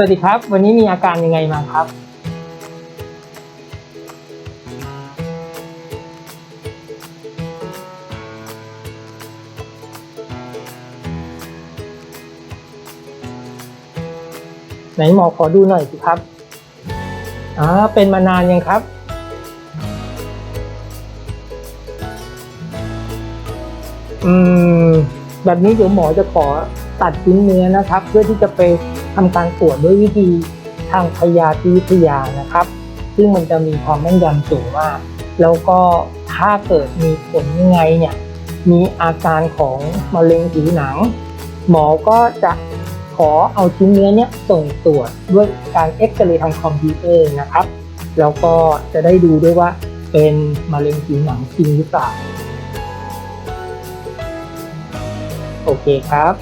วัสดีครับ วันนี้มีอาการยังไงมาครับ ไหนหมอขอดูหน่อยสิครับอ่าเป็นมานานยังครับอืมแบบนี้เดี๋ยวหมอจะขอตัดชิ้นเนื้อนะครับ เพื่อที่จะไป ทำการตรวจด้วยวิธีทางพยาธิวิทยานะครับ ซึ่งมันจะมีความแม่นยำสูงมาก แล้วก็ถ้าเกิดมีผลยังไงเนี่ย มีอาการของมะเร็งผิวหนัง หมอก็จะขอเอาชิ้นเนื้อเนี่ยส่งตรวจด้วยการเอ็กซเรย์ทางคอมพิวเตอร์นะครับ แล้วก็จะได้ดูด้วยว่าเป็นมะเร็งผิวหนังจริงหรือเปล่า โอเคครับ